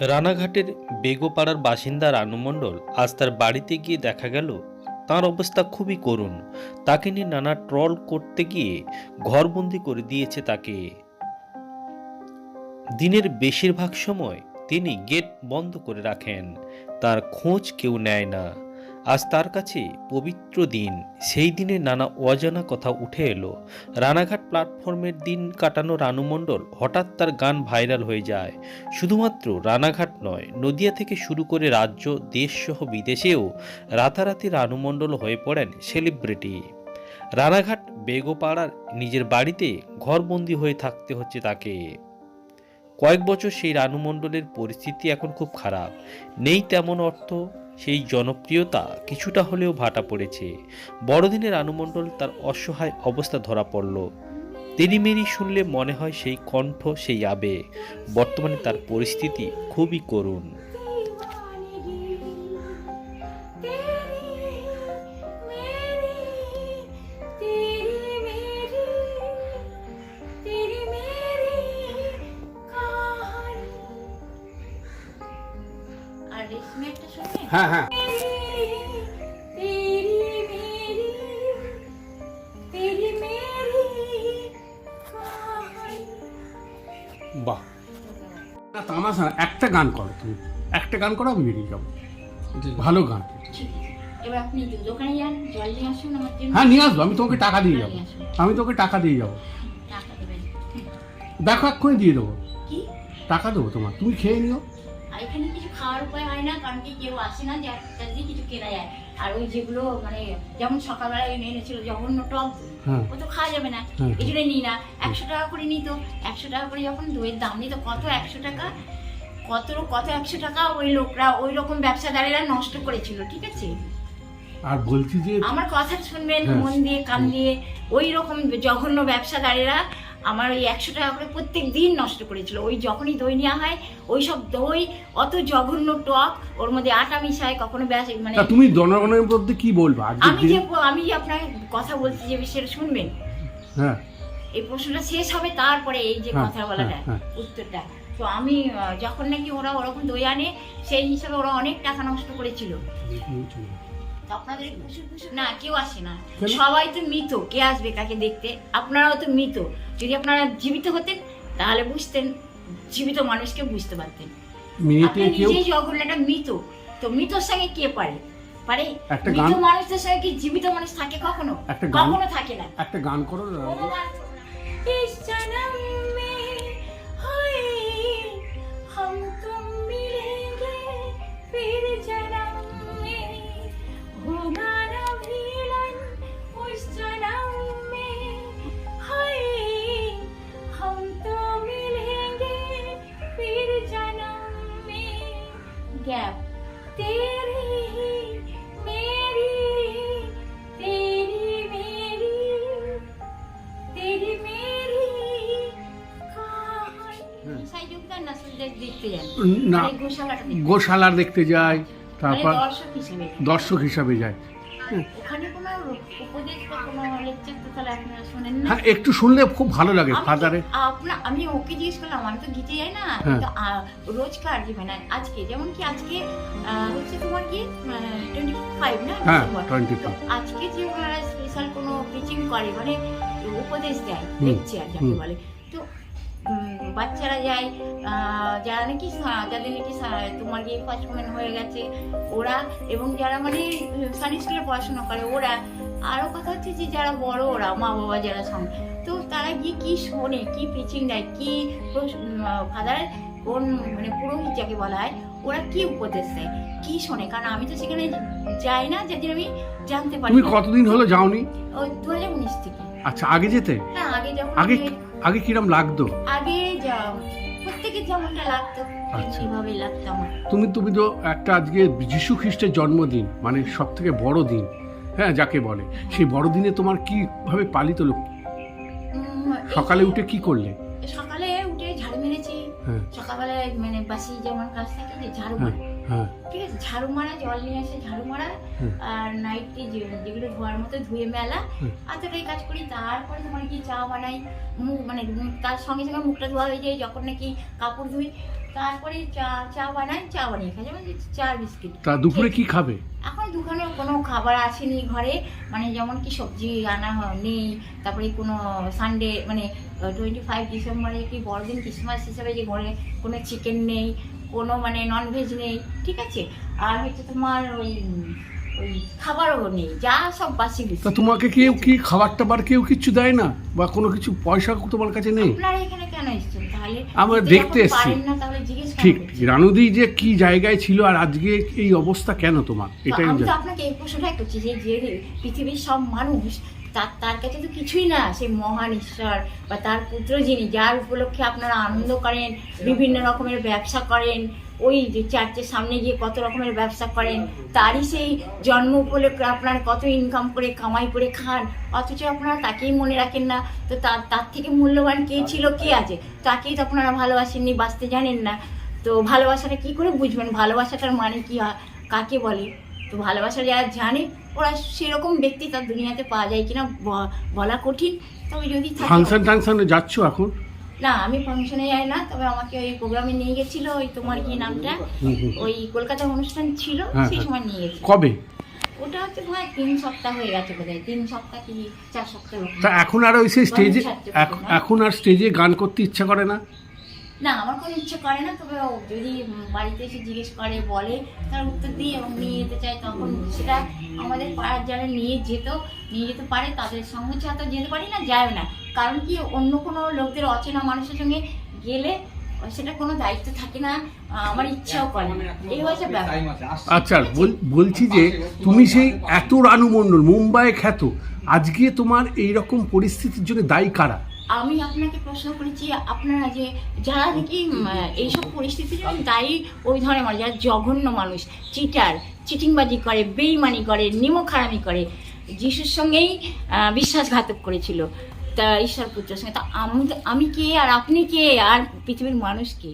রানাঘাটের বেগোপাড়ার বাসিন্দা রানু মণ্ডল আজ তার বাড়িতে গিয়ে দেখা গেল, তার অবস্থা খুবই করুণ। তাকে নিয়ে নানা ট্রল করতে গিয়ে ঘরবন্দি করে দিয়েছে তাকে। দিনের বেশিরভাগ সময় তিনি গেট বন্ধ করে রাখেন, তার খোঁজ কেউ নেয় না। আজ তার কাছে পবিত্র দিন। সেই দিনে নানা অজানা কথা উঠে এলো। রানাঘাট প্ল্যাটফর্মের দিন কাটানো রানু মণ্ডল হঠাৎ তার গান ভাইরাল হয়ে যায়। শুধুমাত্র রানাঘাট নয়, নদিয়া থেকে শুরু করে রাজ্য, দেশসহ বিদেশেও রাতারাতি রানু মণ্ডল হয়ে পড়েন সেলিব্রিটি। রানাঘাট বেগোপাড়ার নিজের বাড়িতে ঘরবন্দি হয়ে থাকতে হচ্ছে তাকে। কয়েক বছর সেই রানু মণ্ডলের পরিস্থিতি এখন খুব খারাপ। নেই তেমন অর্থ সেই জনপ্রিয়তা কিছুটা হলেও ভাটা পড়েছে। বড়দিনের আনুমণ্ডল তার অসহায় অবস্থা ধরা পড়ল। তেরিমেরি শুনলে মনে হয় সেই কণ্ঠ, সেই আবেগ। বর্তমানে তার পরিস্থিতি খুবই করুণ। হ্যাঁ হ্যাঁ। বাহ। একটা গান করো তুমি। একটা গান করো আমি বেরিয়ে যাব। ভালো গান। হ্যাঁ নিয়ে আসব আমি তোমাকে টাকা দিয়ে যাব। আমি তোকে টাকা দিয়ে যাব। দেখো এক্ষুনি দিয়ে দেবো। টাকা দেবো তোমার। তুমি খেয়ে নিও। আর এখানে কিছু খাওয়ার উপায় হয় না কারণ কি কেউ আসে না যে দিয়ে কিছু কেনা যায়। আর ওই যেগুলো মানে যেমন সকালবেলায় এনে এনেছিল জঘন্য টক হ্যাঁ। ও তো খাওয়া যাবে না। হুম। এই জন্য নিই না। একশো টাকা করে নিত। একশো টাকা করে যখন দইয়ের দাম নিত কত একশো টাকা? কত কত একশো টাকা ওই লোকরা ওই রকম ব্যবসাদারেরা নষ্ট করেছিল ঠিক আছে? আর বলছি যে আমার কথা শুনবেন হ্যাঁ। মন দিয়ে কান দিয়ে। ওই রকম জঘন্য ব্যবসাদারেরা আমার ওই একশো টাকা করে প্রত্যেক দিন নষ্ট করেছিল। ওই যখনই দই নেওয়া হয় ওই সব দই অত জঘন্য টক ওর মধ্যে আটা মিশায় কখনো ব্যাস মানে তুমি জনগণের মধ্যে কি বলব? আমি যে আমি যে আপনাকে কথা বলছি যে বিষয়টা শুনবেন? হ্যাঁ। এই প্রশ্নটা শেষ হবে তারপরে এই যে হ্যাঁ, কথা বলাটা হ্যাঁ। উত্তরটা। তো আমি যখন নাকি ওরা ওরকম দই আনে সেই হিসাবে ওরা অনেক টাকা নষ্ট করেছিল। আপনাদের না কেউ আসে না। সবাই তো মৃত কে আসবে কাকে দেখতে? আপনারাও তো মৃত। যদি আপনারা জীবিত হতেন তাহলে বুঝতেন জীবিত মানুষকে বুঝতে পারতেন। আপনি নিজেই মৃত। তো মৃতর সঙ্গে কে পারে? পারে মৃত মানুষদের সঙ্গে কি জীবিত মানুষ থাকে কখনো? কখনো থাকে না। একটা গান করো না মানে গোশালা দেখতে যাই মানে তারপর দর্শক হিসাবে। যায়। হ্যাঁ একটু শুনলে খুব ভালো লাগে ফাদারে আপনা আমি ওকে জিজ্ঞেস করলাম আমি তো গীতে যাই না হ্যাঁ। রোজকার যে মানে আজকে যেমন কি আজকে হচ্ছে তোমার কি টোয়েন্টি ফাইভ না হ্যাঁ টোয়েন্টি আজকে যে ওনারা স্পেশাল কোনো টিচিং করে মানে উপদেশ দেয় লেকচার যাকে বলে। তো বাচ্চারা যায় যারা নাকি যাদের নাকি তোমার গিয়ে ফার্স্ট ওমেন হয়ে গেছে ওরা এবং যারা মানে সানি স্কুলে পড়াশোনা করে ওরা। আরও কথা হচ্ছে যে যারা বড় ওরা মা বাবা যারা সঙ্গে। তো তারা গিয়ে কি শোনে কি পিচিং দেয় কি ফাদার কোন মানে পুরোহিত যাকে বলা হয় ওরা কি উপদেশ দেয় কি শোনে? কারণ আমি তো সেখানে যাই না যেদিন আমি জানতে পারি তুমি। কতদিন হলো যাওনি? ওই দু হাজার উনিশ থেকে। আচ্ছা আগে যেতে? হ্যাঁ আগে যখন আগে আগে কিরম লাগতো? আগে যেমনটা লাগতো আচ্ছা। এইভাবে লাগতো আমার। তুমি তুমি তো একটা আজকে যিশু খ্রিস্টের জন্মদিন মানে সব থেকে বড় দিন হ্যাঁ যাকে বলে। সেই বড়দিনে তোমার কীভাবে পালিত লোক? উম, সকালে উঠে কি করলে? সকালবেলায় মানে বাসি যেমন কাজ থাকে যে ঝাড়ু হ্যাঁ মারা। হ্যাঁ। ঠিক আছে? ঝাড়ু মারা জল নিয়ে এসে ঝাড়ু মারা আর নাইটটি যেগুলো ধোয়ার মতো ধুয়ে মেলা হুম। এতটাই কাজ করি। তারপরে তোমার কি চা বানাই মুখ মানে তার সঙ্গে সঙ্গে মুখটা ধোয়া হয়ে যায় যখন নাকি কাপড় ধুই তারপরে চা চা বানাই চা বানিয়ে খাই। যেমন চা বিস্কিট। তা দুপুরে কি খাবে? এখন দোকানে কোনো খাবার আসেনি ঘরে। মানে যেমন কি সবজি আনা নেই তারপরে কোনো সানডে মানে টোয়েন্টি ফাইভ ডিসেম্বরে কি বড়দিন ক্রিসমাস হিসাবে যে ঘরে কোনো চিকেন নেই কোনো মানে ননভেজ নেই ঠিক আছে? আর হচ্ছে তোমার ওই ওই খাবারও নেই যা সব বাসি তা তোমাকে কেউ কি খাবার টাবার কেউ দেয় না? বা কোনো কিছু পয়সা তোমার কাছে নেই? আপনারা এখানে কেন এসেছেন? তাহলে আমরা দেখতে এসেছি। ঠিক রানুদি যে কি জায়গায় ছিল আর আজকে এই অবস্থা কেন তোমার? এটাই আমি তো আপনাকে এই প্রশ্নটাই করছি যে যে পৃথিবীর সব মানুষ তার তার কাছে তো কিছুই না। সেই মহান ঈশ্বর বা তার পুত্র যিনি, যার উপলক্ষে আপনারা আনন্দ করেন, বিভিন্ন রকমের ব্যবসা করেন, ওই যে চার্চের সামনে গিয়ে কত রকমের ব্যবসা করেন, তারই সেই জন্ম উপলক্ষে আপনার কত ইনকাম করে, কামাই করে খান, অথচ আপনারা তাকেই মনে রাখেন না। তো তার তার থেকে মূল্যবান কে ছিল, কে আছে? তাকেই তো আপনারা ভালোবাসেননি, বাঁচতে জানেন না। তো ভালোবাসাটা কি করে বুঝবেন? ভালোবাসাটার মানে কি কাকে বলে? তো ভালোবাসা যারা জানে ওরা সেরকম ব্যক্তি তার দুনিয়াতে পাওয়া যায় কিনা বলা কঠিন। তবে যদি ফাংশন টাংশনে যাচ্ছ এখন? না আমি ফাংশনে যাই না তবে আমাকে ওই প্রোগ্রামে নিয়ে গেছিল ওই তোমার কি নামটা। ওই কলকাতার অনুষ্ঠান ছিল হ্যাঁ, সেই হ্যাঁ। সময় নিয়ে গেছিল। কবে? ওটা হচ্ছে ভাই তিন সপ্তাহ হয়ে গেছে বোধহয় তিন সপ্তাহ কি চার সপ্তাহ তা এখন আর ওই সেই স্টেজে গণেশ ছাত্র এখ- না? এখন আর স্টেজে গান করতে ইচ্ছা করে না? না, আমার কোনো ইচ্ছে করে না, তবে যদি বাড়িতে এসে জিজ্ঞেস করে, বলে, তার উত্তর দিই এবং নিয়ে যেতে চাই তখন সেটা আমাদের পাড়ার যারা নিয়ে যেত, নিয়ে যেতে পারে, তাদের সঙ্গে ছাড়া যেতে পারি না যায় না। কারণ কি, অন্য কোনো লোকদের অচেনা মানুষের সঙ্গে গেলে সেটা কোনো দায়িত্ব থাকে না আমার ইচ্ছাও করে এই হচ্ছে ব্যাপার। আচ্ছা বলছি যে, তুমি সেই এত রানু মণ্ডল মুম্বাইয়ে খ্যাত, আজকে তোমার এই রকম পরিস্থিতির জন্য দায়ী কারা? আমি আপনাকে প্রশ্ন করেছি, আপনারা যে যারা নাকি এইসব পরিস্থিতির জন্য দায়ী ওই ধরনের মানুষ, যারা জঘন্য মানুষ চিটার চিটিংবাজি করে, বেইমানি করে নিমখারামি করে, যিশুর সঙ্গেই বিশ্বাসঘাতক করেছিল, তা ঈশ্বর পুত্রের সঙ্গে। তা আমি আমি কে আর আপনি কে? আর পৃথিবীর মানুষ কে?